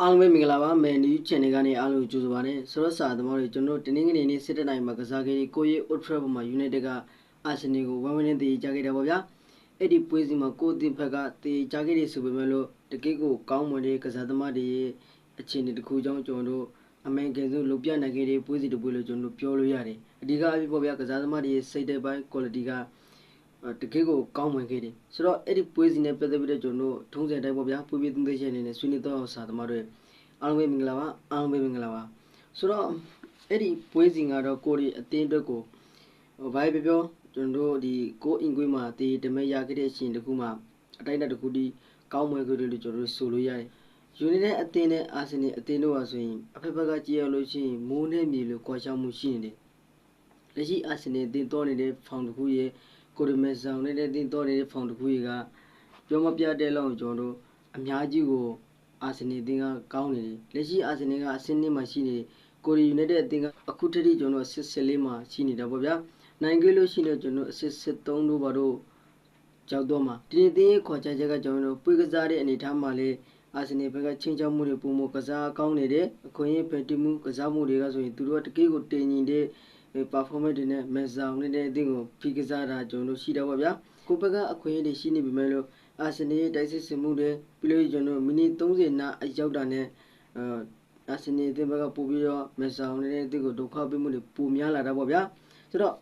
အားလုံးပဲမင်္ဂလာပါမယ်နီး channel ကနေအားလုံးကိုကြိုဆိုပါနဲ့ဆိုတော့စာသမားတွေကျွန်တော်တို့တင်းငင်းနေနေစစ်တဲ့နိုင်မှာကစားခဲ့တဲ့ကိုရီ Old Trafford မှာ United ကအာဆင်နယ်ကိုဝမ်းဝမ်းနဲ့တည်ကြခဲ့တယ်ပေါ့ဗျာအဲ့ဒီပွဲစီမှာကိုတင်ဖက်ကတည်ကြခဲ့တဲ့ဆိုပေမဲ့လို့တကယ့်ကိုကောင်းမွန်တဲ့ကစားသမားတွေရဲ့အခြေအနေတစ်ခုကြောင့်ကျွန်တော်တို့ အမေရိကန်ဆုံးလုပြနိုင်ခဲ့တဲ့ပွဲစီတစ်ပွဲလို့ကျွန်တော်တို့ပြောလို့ရတယ်အဓိကအဖြစ်ပေါ့ဗျာကစားသမားတွေရဲ့စိတ်တဲ့ပိုင်း quality ကတကယ့်ကိုကောင်းမွန်ခဲ့တယ်ဆိုတော့အဲ့ဒီပွဲစီနဲ့ပတ်သက်ပြီးတော့ကျွန်တော်တို့ထုံးစံတိုင်းပေါ့ဗျာပွဲပြသုံးသက်ချက်အနေနဲ့ဆွေးနွေးတော့အောင်စာသမားတွေအားလုံးပဲမင်္ဂလာပါအားလုံးပဲမင်္ဂလာပါဆိုတော့အဲ့ဒီပွဲစီကတော့ကိုရီအတင်းအတွက်ကိုဟိုဘာပဲပြောကျွန်တော်တို့ဒီကိုအင်ကွေးမှာတည်တမဲရခဲ့တဲ့အချိန်တခုမှအတိုင်းအတာတစ်ခုတည်းကောင်းမွန်ခဲ့တယ်လို့ကျွန်တော်တို့ဆိုလို့ရတယ် ယူနိုက်တက်အသင်းနဲ့အာဆင်နယ်အသင်းတို့ဟာဆိုရင်အဖက်ဖက်ကကြည့်ရလို့ရှိရင်မိုးနဲ့မြေလိုကွာခြားမှုရှိနေတယ်လက်ရှိအာဆင်နယ်အသင်းတော်နေတဲ့ဖောင်တစ်ခုရဲ့ကိုရီမဲဆောင်နေတဲ့တင်းတော်နေတဲ့ဖောင်တစ်ခုရဲ့ကပြောမပြတဲ့လောက်ကျွန်တော်တို့အများကြီးကိုအာဆင်နယ်အသင်းကကောင်းနေတယ်လက်ရှိအာဆင်နယ်ကအဆင့်နှစ်မှာရှိနေကိုရီယူနိုက်တက်အသင်းကအခုထက်ထိကျွန်တော်စစ်စစ်လေးမှာရှိနေတာပေါ့ဗျာနိုင်ခဲ့လို့ရှိရင်ကျွန်တော်အစစ်စစ်သုံးတို့ဘာတို့ကြောက်တော့မှာဒီနေ့တင်းရဲ့ခေါ်ချချက်ကကျွန်တော်တို့ပွေကစားတဲ့အနေအထားမှာလေ အာဆင်နယ်ဘက်ကချင်းချောက်မှုတွေပုံမကစားကောင်းနေတယ်အခွင့်အရေးဖယ်တီးမှုကစားမှုတွေကဆိုရင်သူတို့ကတကယ်ကိုတင်ညီတဲ့ performance တွေနဲ့မက်ဆောင်နေတဲ့အသင်းကိုဖိကစားတာကျွန်တော်တို့ရှိတော့ပါဗျာကိုဘက်ကအခွင့်အရေးတွေရှိနေပြီမဲ့လို့အာဆင်နယ်တိုက်စစ်စင်မှုတွေပြီးလို့ကျွန်တော်မိနစ်30နာအရောက်တာနဲ့အာအာဆင်နယ်အသင်းဘက်ကပို့ပြီးတော့မက်ဆောင်နေတဲ့အသင်းကိုဒုက္ခပေးမှုတွေပိုများလာတာပေါ့ဗျာဆိုတော့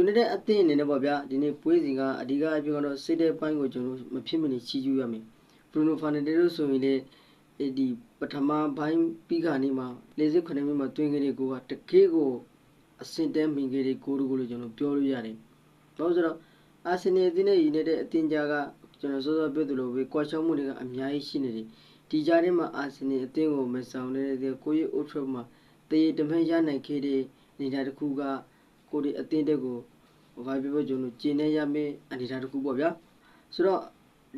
United အသင်းအနေနဲ့ပေါ့ဗျာဒီနေ့ပွဲစဉ်ကအဓိကအဖြစ်ကတော့စိတ်တဲ့ပိုင်းကိုကျွန်တော်မဖြစ်မနေချီးကျူးရမယ် Bruno Fernandes တို့ဆိုရင်လည်းဒီပထမပိုင်းပြီးခါနေမှာ48မိနစ်မှာတွင်းခဲ့တဲ့ကိုကတကယ်ကိုအဆင့်တန်းမိခဲ့တဲ့ကိုတို့ကိုလည်းကျွန်တော်ပြောလို့ရတယ်။ဘာလို့ဆိုတော့အာဆင်နယ်အသင်းနဲ့ United အသင်းကြားကကျွန်တော်စောစောပြောသလိုပဲကွာချောင်းမှုတွေကအများကြီးရှိနေတယ်။ဒီကြားထဲမှာအာဆင်နယ်အသင်းကိုမဆောင်တဲ့ကိုရီ Old Trafford မှာတရေတမန်ရနိုင်ခဲ့တဲ့နေတာတစ်ခုကကိုရီအသင်းတက်ကိုဘာပြောပြောကျွန်တော်ကျင်းနေရမယ့်အနေအထားတစ်ခုပေါ့ဗျာ။ဆိုတော့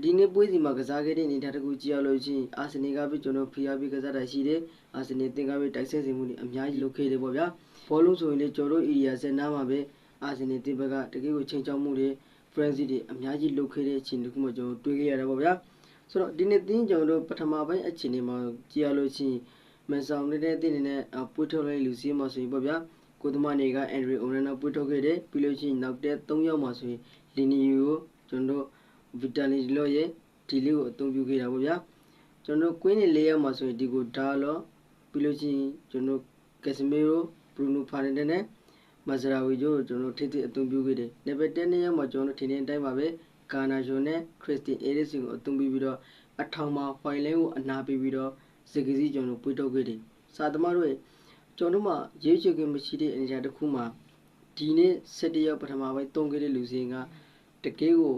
ဒီနေ့ပွဲစီမှာကစားခဲ့တဲ့အနေအထားတစ်ခုကြည့်ရလို့ချင်းအာဆင်နယ်ကပဲကျွန်တော်ဖီယာပြီးကစားတာရှိတယ်။အာဆင်နယ်တင်ကပဲတိုက်ဆက်စီမှုတွေအများကြီးလုပ်ခဲ့တယ်ပေါ့ဗျာ။ဘောလုံးဆိုရင်လေကျွန်တော်တို့ area စက်နားမှာပဲအာဆင်နယ်တင်ဘက်ကတကယ်ကိုချိန်ချောက်မှုတွေ frenzy တွေအများကြီးလုပ်ခဲ့တဲ့အချိန်တစ်ခုမှကျွန်တော်တွေ့ခဲ့ရတာပေါ့ဗျာ။ဆိုတော့ဒီနေ့တင်းကျွန်တော်တို့ပထမပိုင်းအချိန်တွေမှာကြည့်ရလို့ချင်းမန်ဆောင်နေတဲ့တင်းနေနဲ့ပွေထုတ်လိုက်လူစီးမှာဆိုရင်ပေါ့ဗျာ။ကိုသမားနေကအန်ဒရီအိုရန်နာပွေထုတ်ခဲ့တယ်ပြီးလို့ချင်းနောက်တဲ့3ယောက်မှာဆိုရင်လီနီယိုကိုကျွန်တော်တို့ ဗီတာလီလော့ရဲ့ဒီလေးကိုအသုံးပြုခဲ့တာပေါ့ဗျာကျွန်တော်ကွင်းနေလေးရောက်မှာဆိုရင်ဒီကိုဒါလော့ပြီးလို့ချင်းကျွန်တော်ကက်စမီရိုဘရူနိုဖာနန်ဒက်နဲ့မဇရာဝီတို့ကျွန်တော်ထိထိအသုံးပြုခဲ့တယ်နံပါတ်10နေရောက်မှာကျွန်တော်ထင်တဲ့အတိုင်းပါပဲကာနာဂျွန်နဲ့ခရစ်စတင်အေရစ်စင်ကိုအသုံးပြုပြီးတော့အထောင်မှာဝိုင်လဲကိုအနာပေးပြီးတော့စကစီကျွန်တော်ပွေထုတ်ခဲ့တယ်စာသမားတို့ရဲ့ကျွန်တော်တို့မှရေးချခွင့်မရှိတဲ့အနေအထားတစ်ခုမှာဒီနေ့7ရက်ပထမပိုင်းတုံးခဲ့တဲ့လူစင်ကတကယ်ကို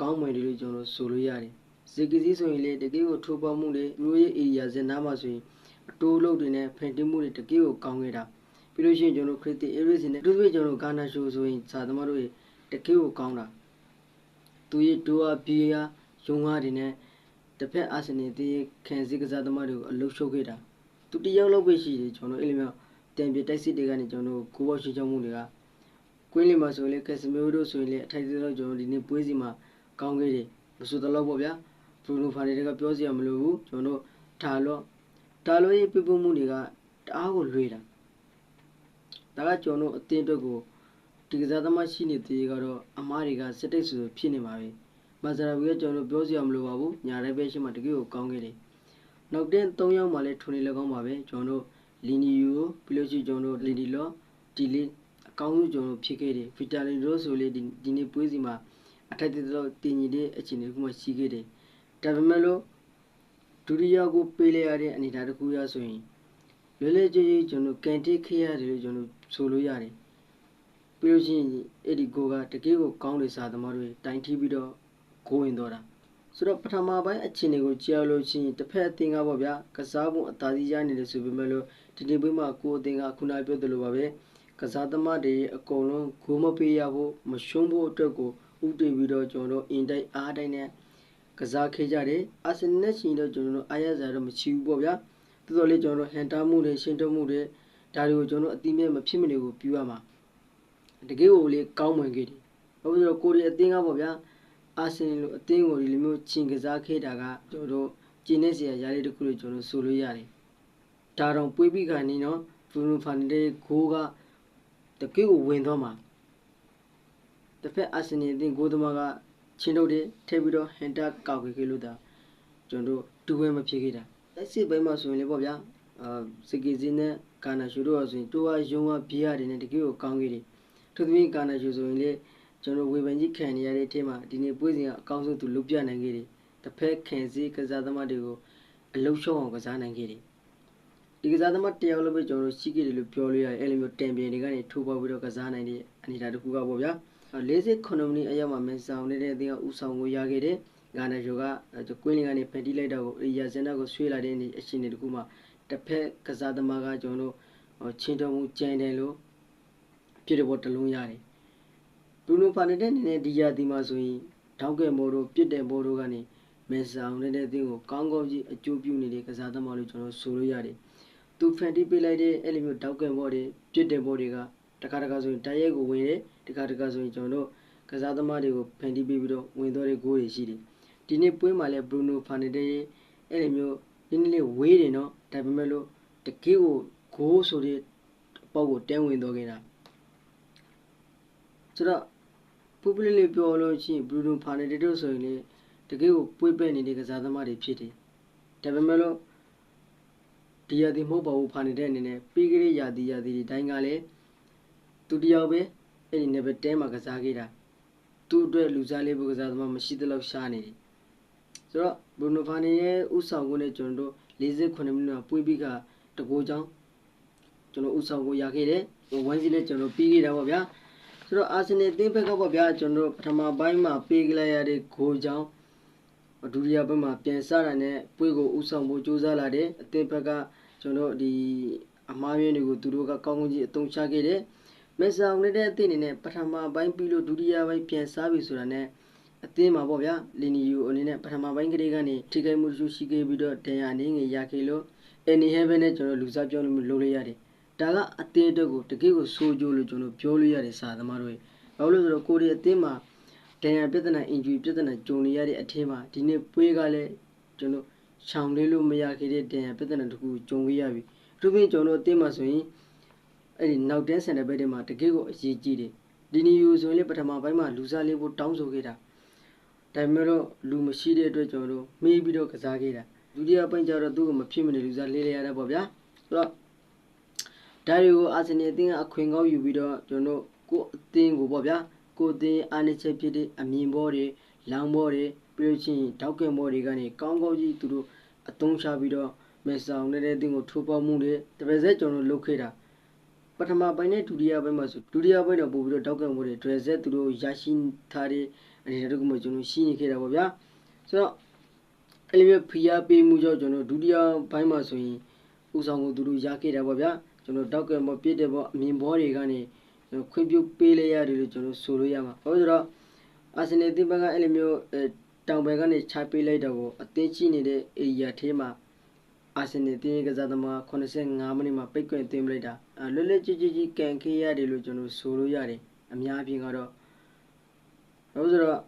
ကောင်းမွန်တယ်လို့ကျွန်တော်ဆိုလို့ရတယ်ဇေကစီဆိုရင်လေတကယ်ကိုထိုးပေါမှုတွေလူရဲ့ area ဇင်နာမှာဆိုရင်အတိုးလုပ်တွေနဲ့ဖန်တီးမှုတွေတကယ်ကိုကောင်းခဲ့တာပြီးလို့ရှိရင်ကျွန်တော်ခရစ်တီအေရစ်စနဲ့တို့ပြကျွန်တော်ဂါနာရှိုဆိုရင်စာသမားတို့ရဲ့တကယ်ကိုကောင်းတာသူရဲ့ဒိုအာဘီယာယုံဟာတွေနဲ့တစ်ဖက်အာဆင်နယ်တည်းခံစည်းကစားသမားတွေကိုအလုရှုပ်ခဲ့တာသူတယောက်လောက်ပဲရှိတယ်ကျွန်တော်အဲ့လိုမျိုးတန်ပြတိုက်စစ်တွေကနေကျွန်တော်ကိုဘောရှိချောင်းမှုတွေကကွင်းလီမှာဆိုရင်လေကက်စမီရိုတို့ဆိုရင်လေအထိုက်သေးတော့ကျွန်တော်ဒီနေ့ပွဲစီမှာ ကောင်းခဲ့တယ်မဆိုတော့ပေါ့ဗျာဘရူနိုဖာနေတကပြောစရာမလိုဘူးကျွန်တော်တို့ဒါလော့ဒါလော့ရဲ့ပြပမှုတွေကတအားကိုလွေတာဒါကကျွန်တော်တို့အတင်းအတွက်ကိုဒီကစားသမားရှိနေသေးကတော့အမားတွေကစက်တိတ်ဆူဖြစ်နေပါပဲမဇရာဝီကကျွန်တော်ပြောစရာမလိုပါဘူးညာရဲပဲရှိမှတကယ်ကိုကောင်းခဲ့တယ်နောက်တဲ့၃ယောက်မှလည်းထုံနေလည်းကောင်းပါပဲကျွန်တော်တို့လီနီယိုပြီးလို့ရှိကျွန်တော်တို့လီဒီလော့ဒီလီအကောင်းဆုံးကျွန်တော်ဖြစ်ခဲ့တယ်ဗီတာလီရိုဆိုလေဒီဒီနေ့ပွဲစီမှာ အထိုက်တဲ့တင်ညီတဲ့အခြေအနေတစ်ခုမှရှိခဲ့တယ်ဒါပေမဲ့လို့ဒုတိယကိုပေးလိုက်ရတဲ့အနေအထားတစ်ခုရဆိုရင်လွယ်လွယ်ကြည်ကြည်ကျွန်တော်ကန်တစ်ခေရတယ်လို့ကျွန်တော်ဆိုလို့ရတယ်ပြီးလို့ရှိရင်အဲ့ဒီကိုကတကယ်ကိုကောင်းတဲ့စာသမားတွေတိုင်ထီးပြီးတော့ကိုဝင်တော့တာဆိုတော့ပထမပိုင်းအခြေအနေကိုကြားလို့ရှိရင်တစ်ဖက်အသင်းကပေါ့ဗျာကစားပုံအသာစီးရနေတယ်ဆိုပေမဲ့လို့ဒီနေ့ပွဲမှာကိုအသင်းကခုနပြောသလိုပါပဲကစားသမားတွေအကုန်လုံးဂိုးမပေးရဖို့မရှုံးဖို့အတွက်ကို ဥတည်ပြီးတော့ကျွန်တော်တို့အင်တိုက်အားတိုက်နဲ့ကစားခဲ့ကြတယ်အာဆင်နယ်ရှင်တော့ကျွန်တော်တို့အားရစရာတော့မရှိဘူးပေါ့ဗျာတော်တော်လေးကျွန်တော်တို့ဟန်တာမှုတွေရှင်းထုတ်မှုတွေဒါတွေကိုကျွန်တော်တို့အတိအမြဲမဖြစ်မနေကိုပြူရမှာတကယ်ကိုလေကောင်းမွန်ခဲ့တယ်ဘာလို့လဲဆိုတော့ကိုရီအသင်းကပေါ့ဗျာအာဆင်နယ်လိုအသင်းကိုဒီလိုမျိုးချင်းကစားခဲ့တာကကျွန်တော်တို့ကျင်းနေစရာຢာလေးတစ်ခုလို့ကျွန်တော်ဆိုလို့ရတယ်ဒါတော့ပွေးပြီးခါနေနော်ဘရူနိုဖာနီတဲ့ဂိုးကတကယ်ကိုဝင်သွားမှာ တစ်ဖက်အာဆင်နယ်အသင်းဂိုးသမားကချင်းထုတ်တယ်ထည့်ပြီးတော့ဟန်တာကောက်ခဲ့ခဲ့လို့တာကျွန်တော်တို့တူဝဲမဖြစ်ခဲ့တာအဲ့စစ်ပိုင်းမှာဆိုရင်လေပေါ့ဗျာအာစကီဇင်းနဲ့ကာနာရှူတို့ဆိုရင်တိုးဝရုံးဝဘီယာတွေနဲ့တကယ်ကိုကောင်းခဲ့တယ်ထို့သဖြင့်ကာနာရှူဆိုရင်လေကျွန်တော်ဝေဖန်ကြီးခံနေရတဲ့အထက်မှာဒီနေ့ပွဲစဉ်ကအကောင်းဆုံးသူလုပ်ပြနိုင်ခဲ့တယ်တစ်ဖက်ခံစည်းကစားသမားတွေကိုအလုံးရှုံးအောင်ကစားနိုင်ခဲ့တယ်ဒီကစားသမားတယောက်လည်းပဲကျွန်တော်တို့ရှိခဲ့တယ်လို့ပြောလို့ရတယ်အဲ့လိုမျိုးတံပြန်တွေကနေထိုးပေါက်ပြီးတော့ကစားနိုင်တဲ့အနေအထားတစ်ခုကပေါ့ဗျာ 48မိနစ်အရောက်မှာမန်ဆောင်နေတဲ့အသင်းကဥဆောင်ကိုရခဲ့တယ်ဂါနာဂျိုကကွင်းလင်းကနေဖန်တီးလိုက်တော့ကိုရီယာစင်နာကိုဆွေးလာတဲ့အနေအရှင်တွေတခုမှတစ်ဖက်ကစားသမားကကျွန်တော်တို့ချင်းတော်မူကြမ်းတယ်လို့ပြည့်တဲ့ဘောတလုံးရတယ်ဘရူနိုဖာနေတဲ့အနေနဲ့ဒီယာဒီမှာဆိုရင်ထောက်ကဲမိုးတို့ပြစ်တဲ့ဘောတို့ကနေမန်ဆောင်နေတဲ့အသင်းကိုကောင်းကောင်းကြီးအကျိုးပြုနေတဲ့ကစားသမားလို့ကျွန်တော်ဆိုလို့ရတယ်သူဖန်တီးပေးလိုက်တဲ့အဲ့လိုမျိုးထောက်ကဲဘောတွေပြစ်တဲ့ဘောတွေက တခါတခါဆိုရင်တရဲကိုဝင်တယ်တခါတခါဆိုရင်ကျွန်တော်တို့ကစားသမားတွေကိုဖန်တီးပေးပြီးတော့ဝင်သွားတဲ့ဂိုးတွေရှိတယ်ဒီနေ့ပွဲမှာလည်းဘရူနိုဖာနေတဲ့အဲ့လိုမျိုးနည်းနည်းလေးဝေးတယ်နော်ဒါပေမဲ့လို့တကယ်ကိုဂိုးဆိုတဲ့ပေါ့ကိုတဲဝင်တော့ခဲ့တာဆိုတော့ပူပလလေးပြောလို့ရှိရင်ဘရူနိုဖာနေတဲ့တို့ဆိုရင်လေတကယ်ကိုပွေးပဲ့နေတဲ့ကစားသမားတွေဖြစ်တယ်ဒါပေမဲ့လို့ဒီရသည်မဟုတ်ပါဘူးဖာနေတဲ့အနေနဲ့ပြီးကြရရာသီရာသီဒီတိုင်းကလည်း သူတယောက်ပဲအဲ့ဒီနယ်ပဲတဲမှာကစားခဲ့တာသူ့အတွက်လူစားလေးဘုကစားသမားမရှိသလောက်ရှားနေတယ်ဆိုတော့ဘရူနိုဖာနီရဲ့ဥဆောင်ကိုနဲ့ကျွန်တော်တို့48မိနစ်ပွေးပြီးကတကိုးချောင်းကျွန်တော်ဥဆောင်ကိုရခဲ့တယ်ဝမ်းစီလည်းကျွန်တော်ပြီးခဲ့တာပေါ့ဗျာဆိုတော့အာဆင်နယ်အသင်းဘက်ကပေါ့ဗျာကျွန်တော်တို့ပထမပိုင်းမှာပေးကြလိုက်ရတဲ့ဂိုးချောင်းဒုတိယဘက်မှာပြန်စတာနဲ့ပွေးကိုဥဆောင်ဖို့ကြိုးစားလာတယ်အသင်းဘက်ကကျွန်တော်ဒီအမားရင်းတွေကိုသူတို့ကကောင်းကောင်းကြီးအသုံးချခဲ့တယ် မက်ဆောင်နေတဲ့အသင်းအနေနဲ့ပထမပိုင်းပြီးလို့ဒုတိယပိုင်းပြန်စားပြီဆိုတာနဲ့အသင်းမှာပေါ့ဗျာလီနီယူအနေနဲ့ပထမပိုင်းကလေးကနေထိခိုက်မှုရှိရှိခဲ့ပြီးတော့ဒဏ်ရာအနေငယ်ရခဲ့လို့အန်နီဟဲဗန်နဲ့ကျွန်တော်လူစားပြောလို့လုပ်လို့ရတယ်ဒါကအသင်းအတွက်ကိုတကယ်ကိုစိုးကြိုးလို့ကျွန်တော်ပြောလို့ရတယ်စာသမားတို့ဘာလို့လဲဆိုတော့ကိုရီအသင်းမှာဒဏ်ရာပြဿနာအင်ဂျီပြဿနာကြုံနေရတဲ့အထင်းမှာဒီနေ့ပွဲကလည်းကျွန်တော်ရှောင်လေးလို့မရခဲ့တဲ့ဒဏ်ရာပြဿနာတခုကြုံခဲ့ရပြီသူပြင်ကျွန်တော်အသင်းမှာဆိုရင် အဲ့ဒီနောက်တန်းစင်တဲ့ဘက်တွေမှာတကယ်ကိုအရေးကြီးတယ်ဒီနီယူဆိုရင်လေပထမပိုင်းမှာလူစားလေးဖို့တောင်းဆိုခဲ့တာဒါပေမဲ့တော့လူမရှိတဲ့အတွက်ကျွန်တော်တို့မေးပြီးတော့ကစားခဲ့တာဒုတိယပိုင်းကျတော့သူ့ကိုမဖြစ်မနေလူစားလေးလေးရတာပေါ့ဗျာဆိုတော့ဒါတွေကိုအာဆင်နယ်အသင်းကအခွင့်ကောင်းယူပြီးတော့ကျွန်တော်တို့ကိုအသင်းကိုပေါ့ဗျာကိုအသင်းအားနည်းချက်ဖြစ်တဲ့အမြင်ဘောတွေလောင်ဘောတွေပြီးလို့ချင်းတောက်ကင်ဘောတွေကနေကောင်းကောင်းကြီးသူတို့အသုံးချပြီးတော့မေဆောင်နေတဲ့အသင်းကိုထိုးပေါမှုတွေတပည့်ဆက်ကျွန်တော်လုပ်ခဲ့တာ ပထမပိုင်းနဲ့ဒုတိယပိုင်းမှာဆိုဒုတိယပိုင်းတော့ပို့ပြီးတော့တောက်ကင်ဘောတွေဒရက်ဆက်သူတို့ရရှိထားတဲ့အနေနဲ့တခုမှကျွန်တော်ရှိနေခဲ့တာပေါ့ဗျာဆိုတော့အဲ့လိုမျိုးဖိအားပေးမှုကြောင့်ကျွန်တော်ဒုတိယပိုင်းမှာဆိုရင်ဥဆောင်ကိုသူတို့ရခဲ့တာပေါ့ဗျာကျွန်တော်တောက်ကံပေါ်ပြည့်တဲ့ပေါ်အမြင်ဘောတွေကနေခွင့်ပြုပေးလိုက်ရတယ်လို့ကျွန်တော်ဆိုလို့ရမှာဟုတ်ဆိုတော့အာဆင်နယ်တင်ဘက်ကအဲ့လိုမျိုးတောင်ဘက်ကနေခြားပေးလိုက်တော့ကိုအသင်းရှိနေတဲ့အေရီယာထဲမှာ အာဆင်နယ်တင်းကစားသမား85မိနစ်မှာပိတ်ကွင်တင်လိုက်တာလွတ်လပ်ကြည်ကြည်ကန်ခေးရတယ်လို့ကျွန်တော်ဆိုလို့ရတယ်အများအပြားကတော့ဟုတ်ဆိုတော့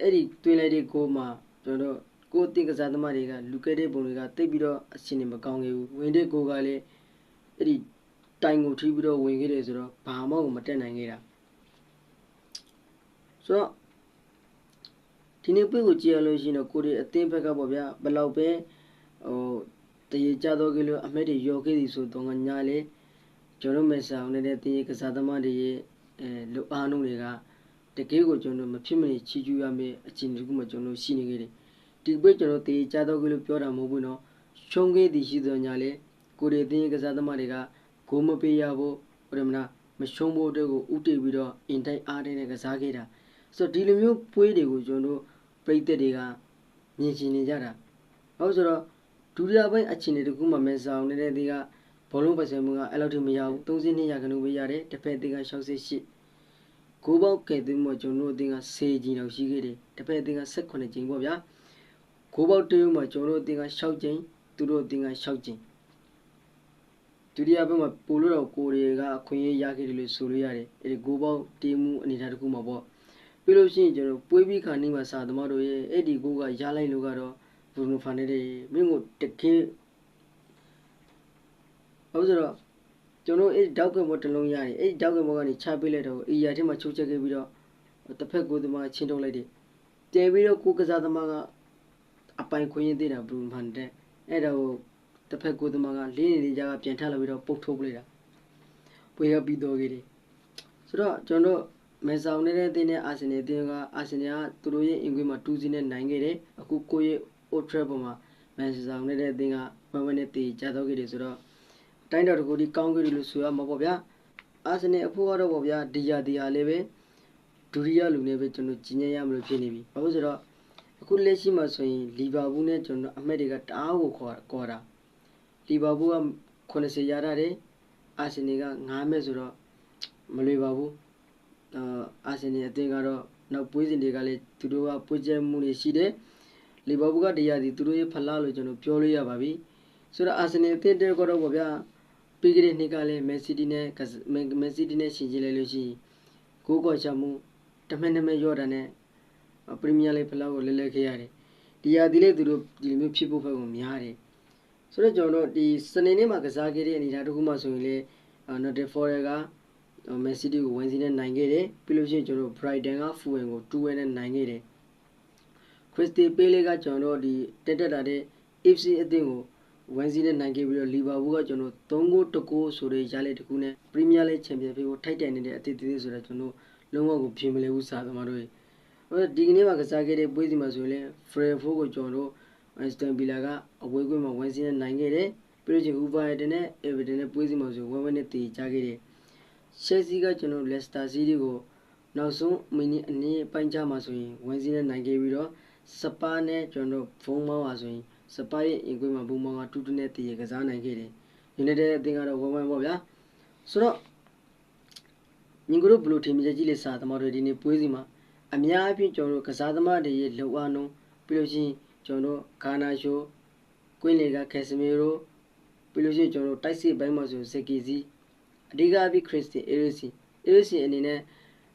အဲ့ဒီတွင်းလိုက်တဲ့ကိုမှာကျွန်တော်ကိုအတင်ကစားသမားတွေကလူခဲ့တဲ့ပုံတွေကတိတ်ပြီးတော့အရှင်နေမကောင်းခဲ့ဘူးဝင်တဲ့ကိုကလည်းအဲ့ဒီတိုင်ကိုထိပြီးတော့ဝင်ခဲ့တယ်ဆိုတော့ဘာမှမတက်နိုင်ခဲ့တာဆိုတော့ဒီနေ့ပြည့်ကိုကြည့်ရလို့ရှိရင်တော့ကိုရီအသင်းဘက်ကပေါ့ဗျာဘယ်လောက်ပဲဟို တရေကြတော့ကြလို့အမက်တွေရော်ခဲ့သည်ဆိုတော့ညာလေကျွန်တော်မဆောင်နေတဲ့တင်းကစားသမားတွေရဲ့အဲလူအားလုံးတွေကတကယ်ကိုကျွန်တော်မဖြစ်မနေချီးကျူးရမယ့်အခြေအနေတခုမှကျွန်တော်ရှိနေခဲ့တယ်ဒီပွဲကျွန်တော်တရေကြတော့ကြလို့ပြောတာမဟုတ်ဘူးနော်ရှုံးခဲ့သည်ရှိသောညာလေကိုရီတင်းကစားသမားတွေကဂိုးမပေးရဖို့ဟိုတယ်မလားမရှုံးဖို့အတွက်ကိုဥတည်ပြီးတော့အင်တိုက်အားတဲ့နဲ့ကစားခဲ့တာဆိုတော့ဒီလိုမျိုးပွဲတွေကိုကျွန်တော်တို့ပြည်သက်တွေကမြင်ရှင်နေကြတာဟုတ်ဆိုတော့ ဒုတိယပိုင်းအခြေအနေတခုမှမဆောင်နေတဲ့ဒီကဘောလုံးပတ်စံမှုကအဲ့လောက်ထိမရဘူး32ရာခိုင်နှုန်းပဲရတယ်တစ်ဖက်တင်က68ကိုပေါက်ကဲသွင်းမှကျွန်တော်တို့အတင်းက10ကြိမ်လောက်ရှိခဲ့တယ်တစ်ဖက်အတင်းက18ကြိမ်ပေါ့ဗျာကိုပေါက်တေးမှကျွန်တော်တို့အတင်းက6ကြိမ်သူတို့အတင်းက6ကြိမ်ဒုတိယဘက်မှာပိုလို့တော့ကိုတွေကအခွင့်အရေးရခဲ့တယ်လို့ဆိုလို့ရတယ်အဲဒီဂိုးပေါက်တီးမှုအနေထားတစ်ခုမှာပေါ့ပြီးလို့ရှိရင်ကျွန်တော်ပွေးပြီးခါနေမှာစာသမားတို့ရဲ့အဲ့ဒီဂိုးကရလိုက်လို့ကတော့ ဘရူနိုဖာနယ်ရဲ့မင်းကိုတကယ်ဟုတ်ဆိုတော့ကျွန်တော်အဲ့တောက်ကဘောတစ်လုံးရတယ်အဲ့တောက်ကဘောကနေချပေးလိုက်တော့အီယာထဲမှာချိုးချက်ခဲ့ပြီးတော့တစ်ဖက်ကိုယ်သမားချင်းထုတ်လိုက်တယ်တဲပြီးတော့ကိုကစားသမားကအပိုင်ခွင့်ရသေးတာဘရူနိုဖာနယ်အဲ့တော့တစ်ဖက်ကိုယ်သမားကလေးနေနေကြကပြန်ထလာပြီးတော့ပုတ်ထုတ်ပလိုက်တာပွေရပြီးတော့ကြီးတယ်ဆိုတော့ကျွန်တော်မဲဆောင်နေတဲ့တင်းနဲ့အာဆင်နယ်တင်းကအာဆင်နယ်ကသူတို့ရဲ့အင်္ဂွေးမှာ2စီနဲ့နိုင်ခဲ့တယ်အခုကိုရဲ့ Old Trafford မှာမန်ချက်စတာနဲ့တဲ့အသင်းကမန်မနဲ့တည်ကြတော့ခဲ့တယ်ဆိုတော့အတိုင်းတော်တကူဒီကောင်းခဲ့တယ်လို့ဆိုရမှာပေါ့ဗျာအာဆင်နယ်အဖို့ကတော့ပေါ့ဗျာဒီယာဒီယာလေးပဲဒူရီယာလူနဲ့ပဲကျွန်တော်ကြီးညံ့ရမလို့ဖြစ်နေပြီဘာလို့ဆိုတော့အခုလက်ရှိမှာဆိုရင်လီဗာပူးနဲ့ကျွန်တော်အမက်တွေကတအားကိုခေါ်ခေါ်တာလီဗာပူးက80ရရတယ်အာဆင်နယ်က9မဲ့ဆိုတော့မလွေပါဘူးအာအာဆင်နယ်အသင်းကတော့နောက်ပွေးစဉ်တွေကလည်းသူတို့ကပွေးကျဲမှုတွေရှိတယ် လီဗာပူးကတရားစီသူတို့ရဲ့ဖလားလို့ကျွန်တော်ပြောလို့ရပါပြီဆိုတော့အာဆင်နယ်အသင်းတဲ့ကတော့ပေါ့ဗျာပြီးကြတဲ့နှစ်ကလည်းမန်စီးတီးနဲ့မန်စီးတီးနဲ့ရှင်ကြည့်လိုက်လို့ရှိရင်ကိုးကော်ချမှုတမန်နမရော့တာနဲ့ပရီးမီးယားလိဖလားကိုလဲလဲခဲ့ရတယ်ဒီရာဒီလေသူတို့ဒီလိုမျိုးဖြစ်ဖို့ဘက်ကိုများတယ်ဆိုတော့ကျွန်တော်တို့ဒီစနေနေ့မှာကစားခဲ့တဲ့အနေအထားတစ်ခုမှဆိုရင်လေနော်တေဖော်ရကမန်စီးတီးကိုဝင်စီနဲ့နိုင်ခဲ့တယ်ပြီးလို့ရှိရင်ကျွန်တော်တို့ Brighton က Fulham ကို2-1နဲ့နိုင်ခဲ့တယ် ခရစ်စတီပေးလေးကကျွန်တော်တို့ဒီတက်တက်တာတဲ့ FC အသင်းကိုဝန်စီနဲ့နိုင်ခဲ့ပြီးတော့လီဗာပူးကကျွန်တော်3ဂိုးတကိုးဆိုတဲ့ရလက်တကူနဲ့ပရီးမီးယားလိချန်ပီယံဖြစ်ဖို့ထိုက်တန်နေတဲ့အသစ်သေးသေးဆိုတော့ကျွန်တော်လုံးဝကိုပြင်မလဲဘူးစာသမားတို့ဟိုဒီကနေ့မှာကစားခဲ့တဲ့ပွဲစီမှာဆိုရင်ဖရယ်ဖိုးကိုကျွန်တော်တို့အက်စတန်ဗီလာကအဝေးကွင်းမှာဝန်စီနဲ့နိုင်ခဲ့တယ်ပြီးတော့ချင်းဥပါယတနဲ့အေဗာတန်နဲ့ပွဲစီမှာဆိုဝမ်ဝမ်နဲ့တည်ကြခဲ့တယ်ရှယ်ဆီကကျွန်တော်လက်စတာစီးတီကိုနောက်ဆုံးမိနစ်အနည်းပိုင်းချမှာဆိုရင်ဝန်စီနဲ့နိုင်ခဲ့ပြီးတော့ စပါးနဲ့ကျွန်တော်ဖုံးမောင်းပါဆိုရင်စပိုင်အင်ကွေးမှာဘူမောင်ကတူတူနဲ့တည်ရကစားနိုင်ခဲ့တယ်။ United အသင်းကတော့ဝမ်းဝမ်းပေါ့ဗျာ။ဆိုတော့ညီကတို့ဘလို့ထင်မြင်ကြီးလေးစာသမားတွေဒီနေ့ပွဲစီမှာအများအပြားကျွန်တော်တို့ကစားသမားတွေရဲ့လုံအားနှုံးပြီးလို့ရှိရင်ကျွန်တော်တို့ဂါနာရှိုးကွင်းလေကကက်စမီရိုပြီးလို့ရှိရင်ကျွန်တော်တို့တိုက်စစ်ပိုင်းမှာဆိုဇက်ကီစီအဓိကအပြီးခရစ်စတင်အေရီစီအေရီစီအနေနဲ့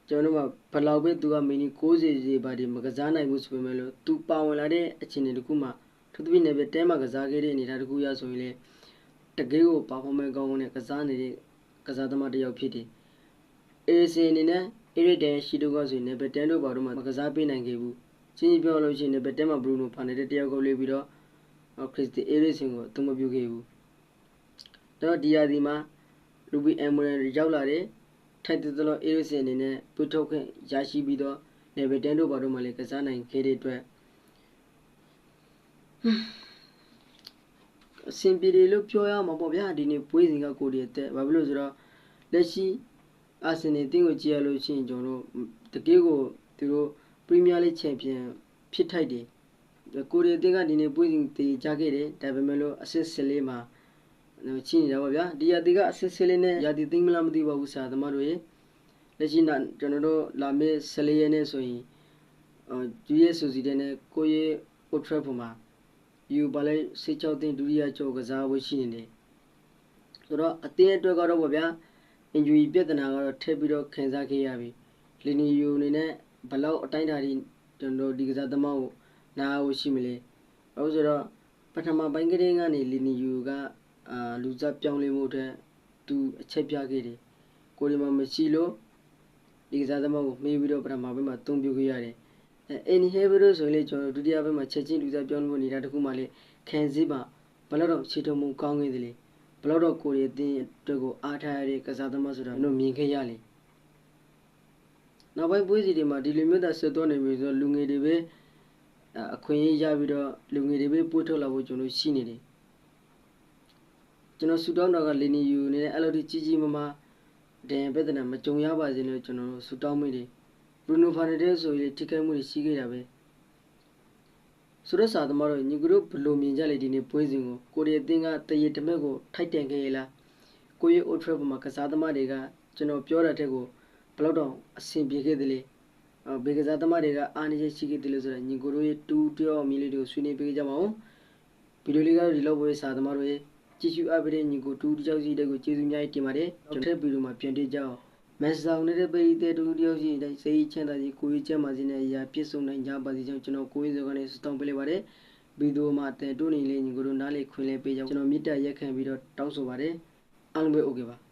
ကျွန်တော်တို့ကဘလောက်ပဲသူကမီနီ60စီပါဒီမကစားနိုင်ဘူးဆိုပေမဲ့လို့သူပါဝင်လာတဲ့အခြေအနေတခုမှသူတပိနေပဲတဲမှာကစားခဲ့တဲ့အနေအထားတစ်ခုရဆိုရင်လေတကယ်ကိုပါဖော်မန်ကောင်းနဲ့ကစားနေတဲ့ကစားသမားတစ်ယောက်ဖြစ်တယ်။အေစီအနေနဲ့အေရစ်ဒန်ရှိတော့ကဆိုရင်နေပဲတန်တို့ဘာတော့မှမကစားပေးနိုင်ခဲ့ဘူး။ချင်းချင်းပြောလို့ရှိရင်နေပဲတဲမှာဘရူနိုဖာနေတဲ့တယောက်ကိုလေးပြီးတော့ခရစ်စတီအေရစ်စင်ကိုအသုံးမပြုခဲ့ဘူး။တော့ဒီယာဒီမှာရူဘီအမ်မိုရန်ရောက်လာတဲ့ ထိုက်တဲ့တော့အေရစ်စင်အနေနဲ့ပွတ်ထုတ်ခွင့်ရရှိပြီးတော့နေပဲတန်တို့ဘာတော့မှလည်းကစားနိုင်ခဲ့တဲ့အတွက်အဆင်ပြေတယ်လို့ပြောရမှာပေါ့ဗျာဒီနေ့ပွဲစဉ်ကကိုရီးတက်ဘာဖြစ်လို့ဆိုတော့လက်ရှိအာဆင်နယ်တင်းကိုကြည့်ရလို့ရှိရင်ကျွန်တော်တို့တကယ်ကိုသူတို့ပရီးမီးယားလိချန်ပီယံဖြစ်ထိုက်တယ်ကိုရီးယားတင်းကဒီနေ့ပွဲစဉ်တည်ကြခဲ့တယ်ဒါပေမဲ့လို့အဆစ်၁၄မှာ ချီနေတာပေါ့ဗျာဒီယာတီကအဆစ်၁၄နဲ့ယာတီသိမလားမသိပါဘူးဆရာသမားတို့ရေလက်ရှိကျွန်တော်တို့လာမေး၁၄ရက်နဲ့ဆိုရင်အာဂျူရဲ့ဆိုစီတဲ့နဲ့ကိုရဲ့ Old Trafford မှာယူပါလဲစေချောက်တင်ဒုတိယကျော်ကစားဝေးရှိနေတယ်ဆိုတော့အတင်းအတွက်ကတော့ဗောဗျာ injury ပြဿနာကတော့ထည့်ပြီးတော့ခံစားခဲ့ရပြီလီနီယိုအနေနဲ့ဘလောက်အတိုင်းအတာဒီကျွန်တော်ဒီကစားသမားကိုနားဖို့ရှိမလဲဟုတ်ဆိုတော့ပထမပိုင်းကလေးကနေလီနီယိုက အာလူစားပြောင်းလဲမှုတဲ့သူအချက်ပြခဲ့တယ်ကိုရီမာမရှိလို့ဒီကစားသမားကိုမေးပြီးတော့ပထမပိုင်းမှာတုံ့ပြခဲ့ရတယ်အင်ဟေဘရိုဆိုလေကျွန်တော်ဒုတိယဘက်မှာချက်ချင်းလူစားပြောင်းလို့နေတာတခုမှလေခံစည်းပါဘလောက်တော့ခြေထုံမှုကောင်းခဲ့သလဲဘလောက်တော့ကိုရီအတင်းအတွက်ကိုအားထားရတဲ့ကစားသမားဆိုတာတို့မြင်ခဲ့ရလေနောက်ပိုင်းပွဲစီတွေမှာဒီလိုမျိုးသာဆက်သွားနေပြီဆိုတော့လူငယ်တွေပဲအခွင့်အရေးရပြီးတော့လူငယ်တွေပဲပို့ထုတ်လာဖို့ကျွန်တော်ရှိနေတယ် ကျွန်တော်ဆူတောင်းတော့ကလီနီယူနေတဲ့အဲ့လိုကြီးကြီးမားမားဒန်ပြဿနာမကြုံရပါစေလို့ကျွန်တော်ဆူတောင်းမိတယ်ဘရူနိုဖာနယ်ဒက်ဆိုရင်ထိခိုက်မှုတွေရှိခဲ့တာပဲဆိုတော့စာသမားတို့ညီကတို့ဘယ်လိုမြင်ကြလဲဒီနေ့ပွဲစဉ်ကိုကိုရီးယားတင်းကတရေတမက်ကိုထိုက်တန်ခဲ့ရလားကိုရီးယားအိုထရက်မှာကစားသမားတွေကကျွန်တော်ပြောတဲ့ထက်ကိုဘယ်တော့အဆင်ပြေခဲ့သလဲဘေကစားသမားတွေကအားနည်းချက်ရှိခဲ့တယ်လို့ဆိုတော့ညီကိုတို့ရဲ့တူတယောက်မြင်လေးတွေကိုဆွေးနွေးပေးကြပါဦးဗီဒီယိုလေးကတော့ဒီလောက်ပဲစာသမားတို့ရဲ့ ကြည့်ရှုအပ်ပေးတဲ့ညီကိုတူတူကြောက်စီတဲ့ကိုကျေးဇူးအများကြီးတင်ပါတယ်ကျွန်တော်ထပ်ပြီးတော့မှပြန်တွေ့ကြအောင်မက်ဆောင်နေတဲ့ပိတဲ့တူတူကြောက်စီတဲ့စိတ်ချမ်းသာစီကိုရေးချမ်းပါစေနဲ့အရာပြည့်စုံနိုင်ကြပါစေကြောင်းကျွန်တော်ကိုရင်းစောကနေစတောင်းပေးလိုက်ပါတယ်ဗီဒီယိုမှာတင်တို့နေလေးညီကိုတို့နားလေခွင့်လေးပေးကြကျွန်တော်မြစ်တက်ရက်ခံပြီးတော့တောင်းဆိုပါတယ်အားလုံးပဲ okay ပါ